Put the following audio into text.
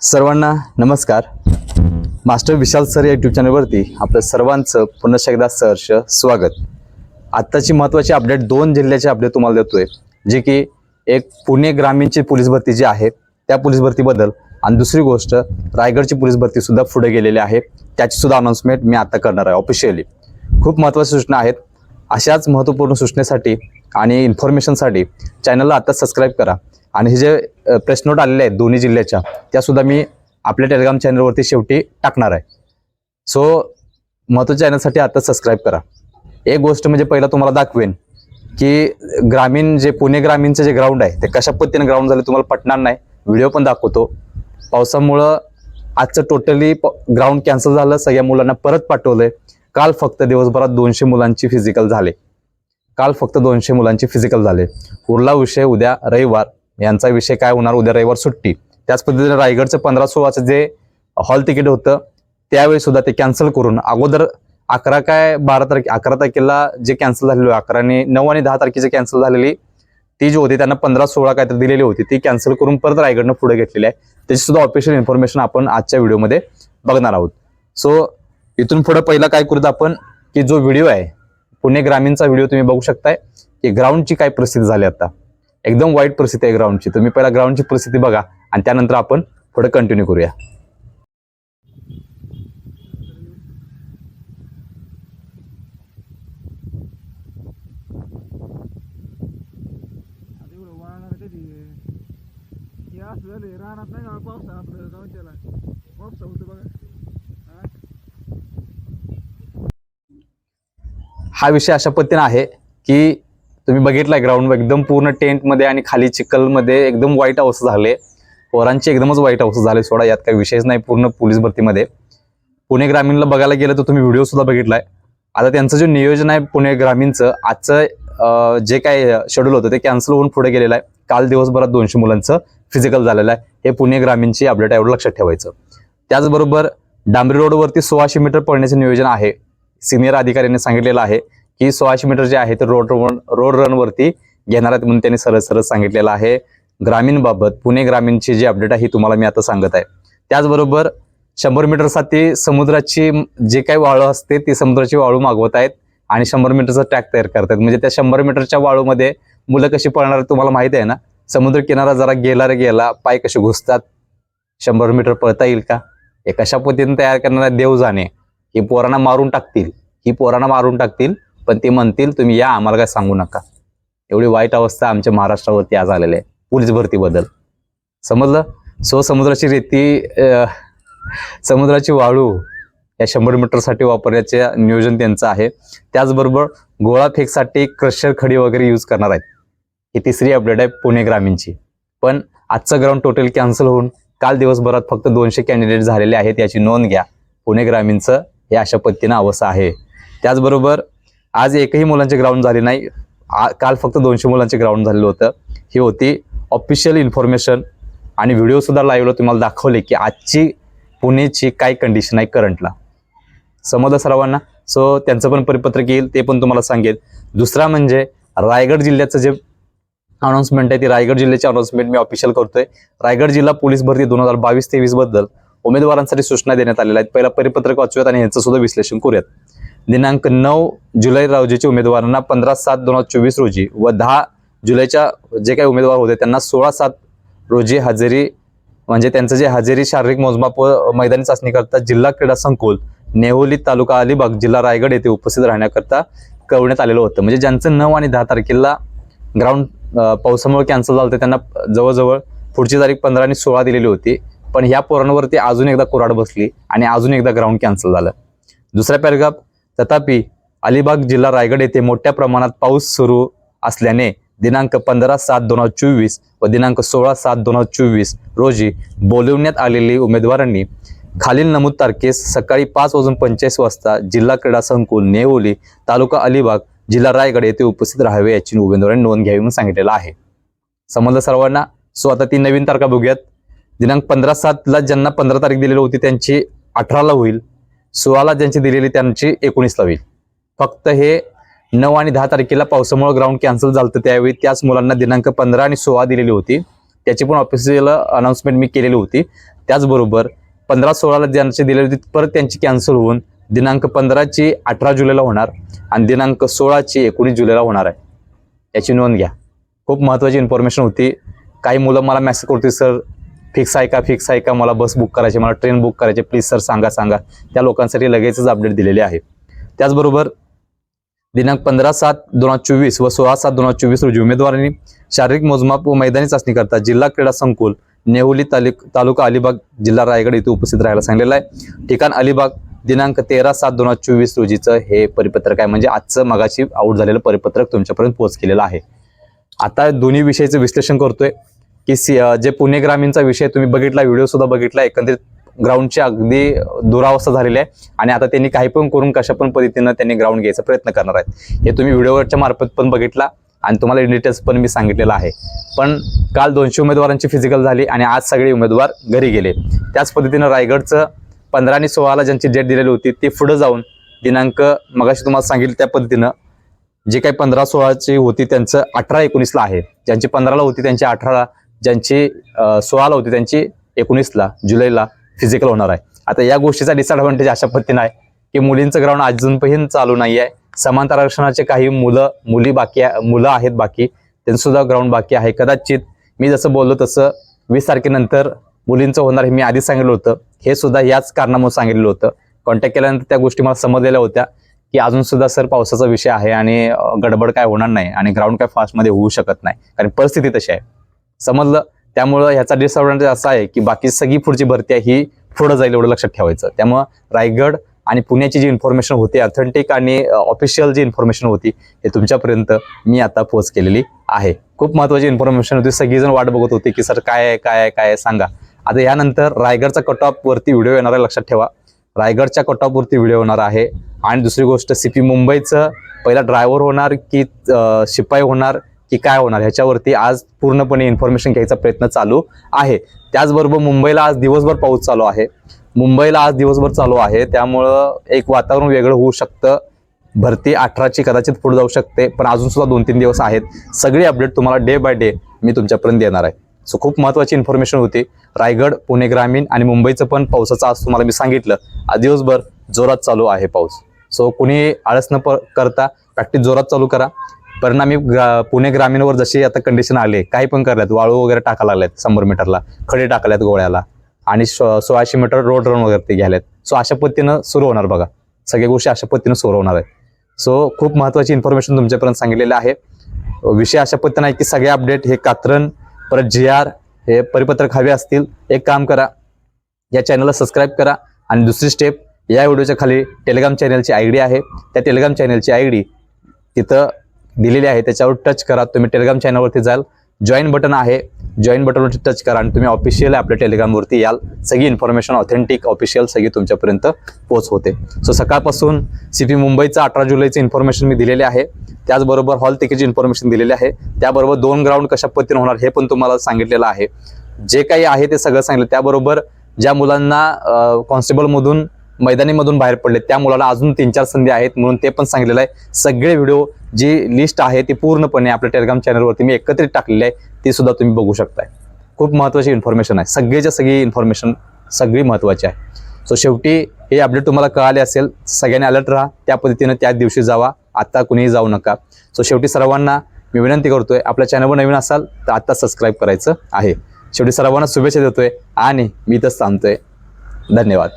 सर्वांना नमस्कार. Master Vishal sir या यूट्यूब चॅनलवरती आपलं सर्वांचं पुन्हा एकदा सहर्ष स्वागत. आत्ताची महत्त्वाची अपडेट दोन जिल्ह्याची अपडेट तुम्हाला देतोय. जे की एक पुणे ग्रामीणची पोलीस भरती जी आहे त्या पोलीस भरतीबद्दल आणि दुसरी गोष्ट रायगडची पोलीस भरतीसुद्धा पुढे गेलेली आहे. त्याची सुद्धा अनाऊन्समेंट मी आता करणार आहे ऑफिशियली खूप महत्त्वाच्या सूचना आहेत. अशाच महत्त्वपूर्ण सूचनेसाठी आणि इन्फॉर्मेशनसाठी चॅनलला आता सबस्क्राईब करा. आणि हे जे प्रेस नोट आलेले आहेत दोन्ही जिल्ह्याच्या त्यासुद्धा मी आपल्या टेलिग्राम चॅनलवरती शेवटी टाकणार आहे. सो महत्त्वाच्या चॅनलसाठी आता सबस्क्राईब करा. एक गोष्ट म्हणजे पहिला तुम्हाला दाखवेन की ग्रामीण जे पुणे ग्रामीणचं जे ग्राउंड आहे ते कशा पद्धतीने ग्राउंड झाले तुम्हाला पटणार नाही. व्हिडिओ पण दाखवतो. पावसामुळं आजचं टोटली ग्राउंड कॅन्सल झालं. सगळ्या मुलांना परत पाठवलंय. काल फक्त दिवसभरात दोनशे मुलांची फिजिकल झाले. काल फक्त दोनशे मुलांचे फिजिकल झाले. उरला विषय उद्या रविवार. यांचा विषय काय होणार? उद्या रविवार सुट्टी. त्याच पद्धतीने रायगडचं पंधरा सोळाचं जे हॉल तिकीट होतं त्यावेळी सुद्धा ते कॅन्सल करून अगोदर अकरा काय बारा तारखे अकरा तारखेला जे कॅन्सल झालेलं अकरा आणि नऊ आणि दहा तारखेची कॅन्सल झालेली ती जी होती त्यांना पंधरा सोळा काहीतरी दिलेली होती ती कॅन्सल करून परत रायगडनं पुढे घेतलेली आहे. त्याची सुद्धा ऑफिशियल इन्फॉर्मेशन आपण आजच्या व्हिडिओमध्ये बघणार आहोत. सो इथून पुढे पहिला काय करूत आपण की जो व्हिडिओ आहे पुणे ग्रामीणचा व्हिडिओ तुम्ही बघू शकताय. की ग्राउंडची काय परिस्थिती झाली आता? एकदम वाईट परिस्थिती आहे ग्राउंडची तुम्ही पहिला ग्राउंडची परिस्थिती बघा आणि त्यानंतर आपण पुढे कंटिन्यू करूया. राहणार नाही पावसा आपलं गावच्याला? पावसा होतं बघा हा? हा विषय अशा पद्धतीने आहे की तुम्ही बघितलाय ग्राउंड एकदम पूर्ण टेंटमध्ये आणि खाली चिखलमध्ये एकदम वाईट अवस्था झाले. पोरांची एकदमच वाईट अवस्था झाली सोडा यात काही विषयच नाही पूर्ण पोलीस भरतीमध्ये. पुणे ग्रामीणला बघायला गेलं तर तुम्ही व्हिडिओ सुद्धा बघितलाय. आता त्यांचं जे नियोजन आहे पुणे ग्रामीणचं आजचं जे काय शेड्यूल होतं ते कॅन्सल होऊन पुढे गेलेलं आहे. काल दिवसभरात दोनशे मुलांचं फिजिकल झालेलं आहे. हे पुणे ग्रामीणची अपडेट आहे एवढं लक्षात ठेवायचं. त्याचबरोबर डांबरी रोडवरती सोळाशे मीटर पळण्याचं नियोजन आहे. सिनियर अधिकाऱ्यांनी सांगितलेलं आहे की सोळाशे मीटर जे आहे ते रोड रोड रनवरती घेणार आहेत म्हणून त्यांनी सरळ सरळ सांगितलेलं आहे. ग्रामीणबाबत पुणे ग्रामीणची जी अपडेट आहे ही तुम्हाला मी आता सांगत आहे. त्याचबरोबर शंभर मीटरसाठी समुद्राची जे काही वाळू असते ती समुद्राची वाळू मागवत आहेत आणि शंभर मीटरचा ट्रॅक तयार करतात म्हणजे त्या शंभर मीटरच्या वाळूमध्ये मुलं कशी पळणार आहेत तुम्हाला माहीत आहे ना? समुद्र किनारा जरा गेला रे गेला पाय कसे घुसतात? शंभर मीटर पळता येईल का? हे कशा पद्धतीने तयार करणारा देव जाणे. ही पोरांना मारून टाकतील. ही पोरांना मारून टाकतील पण ते म्हणतील तुम्ही या आम्हाला काय सांगू नका. एवढी वाईट अवस्था आमच्या महाराष्ट्रावरती आज आलेली आहे. पोलीस भरतीबद्दल. समजलं? सो समुद्राची रेती समुद्राची वाळू या शंभर मीटरसाठी वापरण्याचे नियोजन त्यांचं आहे. त्याचबरोबर गोळा फेकसाठी क्रशर खडी वगैरे यूज करणार आहेत. ही तिसरी अपडेट आहे पुणे ग्रामीणची. पण आजचं ग्राउंड टोटल कॅन्सल होऊन काल दिवसभरात फक्त दोनशे कॅन्डिडेट झालेले आहेत याची नोंद घ्या. पुणे ग्रामीणचं हे अशा पद्धतीनं अवस्था आहे. त्याचबरोबर आज एकही मुलांचे ग्राउंड झाले नाही. आ- काल फक्त दोनशे मुलांचे ग्राउंड झालेलं होतं. ही होती ऑफिशियल इन्फॉर्मेशन आणि व्हिडिओसुद्धा लाईव्हला तुम्हाला दाखवले की आजची पुणेची काय कंडिशन आहे करंटला समजलं सर्वांना? सो त्यांचं पण परिपत्रक येईल ते पण तुम्हाला सांगेल. दुसरा म्हणजे रायगड जिल्ह्याचं जे अनाऊन्समेंट आहे ती रायगड जिल्ह्याची अनाऊन्समेंट मी ऑफिशियल करतोय. रायगड जिल्हा पोलीस भरती दोन हजार बावीस तेवीसबद्दल. उमेदवारांसाठी सूचना देण्यात आलेल्या आहेत. पहिला परिपत्रक वाचूयात आणि यांचं सुद्धा विश्लेषण करूयात. दिनांक नऊ जुलै रोजीच्या उमेदवारांना पंधरा सात दोन हजार चोवीस रोजी व दहा जुलैच्या जे काही उमेदवार होते त्यांना सोळा सात रोजी हजेरी म्हणजे त्यांचं जे हजेरी शारीरिक मोजमाप व मैदानी चाचणी करता जिल्हा क्रीडा संकुल नेहोली तालुका अलिबाग जिल्हा रायगड येथे उपस्थित राहण्याकरता कळवण्यात आलेलं होतं. म्हणजे ज्यांचं नऊ आणि दहा तारखेला ग्राउंड पावसामुळे कॅन्सल झालं होतं त्यांना जवळजवळ पुढची तारीख पंधरा आणि सोळा दिलेली होती. पण ह्या पोरांवरती अजून एकदा कुराड बसली आणि अजून एकदा ग्राउंड कॅन्सल झालं. दुसरा पॅरेग्राफ तथापि अलिबाग जिल्हा रायगड येथे मोठ्या प्रमाणात पाऊस सुरू असल्याने दिनांक पंधरा सात दोन हजार चोवीस व दिनांक सोळा सात दोन हजार चोवीस रोजी बोलवण्यात आलेली उमेदवारांनी खालील नमूद तारखेस सकाळी पाच वाजून पंचेचाळीस वाजता जिल्हा क्रीडा संकुल नेवली तालुका अलिबाग जिल्हा रायगड येथे उपस्थित राहावे याची उमेदवारांनी नोंद घ्यावी म्हणून सांगितलेलं आहे. समजलं सर्वांना सो आता ती नवीन तारखा बघूयात. दिनांक पंधरा सातला ज्यांना पंधरा तारीख दिलेली होती त्यांची अठराला होईल. सोळाला ज्यांची दिलेली त्यांची एकोणीसला होईल. फक्त हे नऊ आणि दहा तारखेला पावसामुळे ग्राउंड कॅन्सल झालं होतं त्यावेळी. त्याच मुलांना दिनांक पंधरा आणि सोळा दिलेली होती. त्याची पण ऑफिशियल अनाऊन्समेंट मी केलेली होती. त्याचबरोबर पंधरा सोळाला ज्यांची दिलेली होती परत त्यांची कॅन्सल होऊन दिनांक पंधराची अठरा जुलैला होणार आणि दिनांक सोळाची एकोणीस जुलैला होणार आहे. याची नोंद घ्या. खूप महत्त्वाची इन्फॉर्मेशन होती. काही मुलं मला मेसेज करते सर फिक्स आहे का फिक्स आहे का? मला बस बुक करायची मला ट्रेन बुक करायची. प्लीज सर सांगा सांगा. त्या लोकांसाठी लगेचच अपडेट दिलेले आहे. त्याचबरोबर दिनांक पंधरा सात दोन हजार चोवीस व सोळा सात दोन हजार चोवीस रोजी उमेदवारांनी शारीरिक मोजमाप व मैदानी चाचणी करता जिल्हा क्रीडा संकुल नेहुली तालुक तालुका अलिबाग जिल्हा रायगड येथे उपस्थित राहायला सांगलेलं आहे. ठिकाण अलिबाग दिनांक तेरा सात दोन हजार चोवीस रोजीचं हे परिपत्रक आहे. म्हणजे आजचं मगाशी आऊट झालेलं परिपत्रक तुमच्यापर्यंत पोहोच केलेलं आहे. आता दोन्ही विषयाचं विश्लेषण करतोय. की सी जे पुणे ग्रामीणचा विषय तुम्ही बघितला व्हिडिओ सुद्धा बघितला एकंदरीत ग्राउंडची अगदी दुरावस्था झालेली आहे. आणि आता त्यांनी काही पण करून कशा पण पद्धतीनं त्यांनी ग्राउंड घ्यायचा प्रयत्न करणार आहेत. हे तुम्ही व्हिडिओवरच्या मार्फत पण बघितला आणि तुम्हाला डिटेल्स पण मी सांगितलेलं आहे. पण काल दोनशे उमेदवारांची फिजिकल झाली आणि आज सगळे उमेदवार घरी गेले. त्याच पद्धतीनं रायगडचं पंधरा आणि सोळाला ज्यांची डेट दिलेली होती ती पुढं जाऊन दिनांक मगाशी तुम्हाला सांगितलं त्या पद्धतीनं जे काही पंधरा सोळाची होती त्यांचं अठरा एकोणीसला आहे. ज्यांची पंधराला होती त्यांची अठराला ज्यांची सोळाला होती त्यांची एकोणीसला जुलैला फिजिकल होणार आहे. आता या गोष्टीचा डिसएडव्हान्टेज अशा पद्धतीने आहे की मुलींचं ग्राउंड अजूनपर्यंत चालू नाही आहे समांतर आरक्षणाचे काही मुलं मुली बाकी मुलं आहेत बाकी. त्यांचं सुद्धा ग्राउंड बाकी आहे. कदाचित मी जसं बोललो तसं वीस तारखेनंतर मुलींचं होणार हे मी आधीच सांगितलं होतं. हे सुद्धा याच कारणामुळे सांगितलेलं होतं. कॉन्टॅक्ट केल्यानंतर त्या गोष्टी मला समजलेल्या होत्या की अजून सुद्धा सर पावसाचा विषय आहे आणि गडबड काय होणार नाही आणि ग्राउंड काय फास्टमध्ये होऊ शकत नाही. कारण परिस्थिती तशी आहे. समजलं? त्यामुळं ह्याचा डिसएडव्हान्टेज असा आहे की बाकी सगळी पुढची भरती आहे ही पुढं जाईल एवढं लक्षात ठेवायचं. त्यामुळं रायगड आणि पुण्याची जी इन्फॉर्मेशन होती ऑथेंटिक आणि ऑफिशियल जी इन्फॉर्मेशन होती हे तुमच्यापर्यंत मी आता पोच केलेली आहे. खूप महत्वाची इन्फॉर्मेशन होती. सगळीजण वाट बघत होती की सर काय आहे काय आहे काय आहे सांगा. आता यानंतर रायगडचा कट ऑफवरती व्हिडिओ येणार आहे लक्षात ठेवा. रायगडच्या कट ऑफवरती व्हिडिओ होणार आहे. आणि दुसरी गोष्ट सी पी मुंबईचं पहिला ड्रायव्हर होणार की शिपाई होणार की काय होणार? ह्याच्यावरती आज पूर्णपणे इन्फॉर्मेशन घ्यायचा प्रयत्न चालू आहे. त्याचबरोबर मुंबईला आज दिवसभर पाऊस चालू आहे. मुंबईला आज दिवसभर चालू आहे. त्यामुळं एक वातावरण वेगळं होऊ शकतं. भरती अठराची कदाचित पुढे जाऊ शकते पण अजून सुद्धा दोन तीन दिवस आहेत. सगळी अपडेट तुम्हाला डे बाय डे मी तुमच्यापर्यंत देणार आहे. सो खूप महत्वाची इन्फॉर्मेशन होती. रायगड पुणे ग्रामीण आणि मुंबईचं पण पावसाचं आज तुम्हाला मी सांगितलं. आज दिवसभर जोरात चालू आहे पाऊस. सो कुणी आळस न प- करता प्रॅक्टिस जोरात चालू करा. परिणामी ग्रा पुणे ग्रामीणवर जशी आता कंडिशन आले काही पण करल्यात वाळू वगैरे टाकायला लागल्यात शंभर मीटरला खडे टाकल्यात गोळ्याला आणि सो- सोळाशे मीटर रोड रन वगैरे ते घ्यायलेत. सो अशा पद्धतीनं सुरू होणार बघा. सगळ्या गोष्टी अशा पद्धतीनं सुरू होणार आहे सो खूप महत्त्वाची इन्फॉर्मेशन तुमच्यापर्यंत सांगितलेली आहे. विषय अशा पद्धतीनं आहे की सगळे अपडेट हे कात्रण परत जी आर हे परिपत्रक हवे असतील. एक काम करा या चॅनलला सबस्क्राईब करा आणि दुसरी स्टेप या व्हिडिओच्या खाली टेलिग्राम चॅनलची आय डी आहे. त्या टेलिग्राम चॅनलची आय डी तिथं दिलेली आहे. त्याच्यावर टच करा. तुम्ही टेलिग्राम चॅनलवरती जाल. जॉईन बटन आहे. जॉईन बटनवरती टच करा आणि तुम्ही ऑफिशियल आपल्या टेलिग्रामवरती याल. सगळी इन्फॉर्मेशन ऑथेंटिक ऑफिशियल सगळी तुमच्यापर्यंत पोच होते सो सकाळपासून सी पी मुंबईचं अठरा जुलैचं इन्फॉर्मेशन मी दिलेले आहे. त्याचबरोबर हॉल तिकीटची इन्फॉर्मेशन दिलेली आहे. त्याबरोबर दोन ग्राउंड कशा पद्धतीने होणार हे पण तुम्हाला सांगितलेलं आहे. जे काही आहे ते सगळं सांगितलं. त्याबरोबर ज्या मुलांना कॉन्स्टेबलमधून मैदानीमधून बाहेर पडले. त्या मुलाला अजून तीन चार संधी आहेत म्हणून ते पण सांगितलेलं आहे. सगळे व्हिडिओ जी लिस्ट आहे ती पूर्णपणे आपल्या टेलिग्राम चॅनलवरती मी एकत्रित टाकलेली आहे. ती सुद्धा तुम्ही बघू शकताय. खूप महत्त्वाची इन्फॉर्मेशन आहे. सगळीच्या सगळी इन्फॉर्मेशन सगळी महत्त्वाची आहे. सो शेवटी हे अपडेट तुम्हाला कळाले असेल सगळ्यांनी अलर्ट राहा. त्या पद्धतीनं त्याच दिवशी जावा. आता कुणीही जाऊ नका. सो शेवटी सर्वांना मी विनंती करतोय आपल्या चॅनलवर नवीन असाल तर आत्ता सबस्क्राईब करायचं आहे. शेवटी सर्वांना शुभेच्छा देतोय आणि मी तर थांबतोय. धन्यवाद.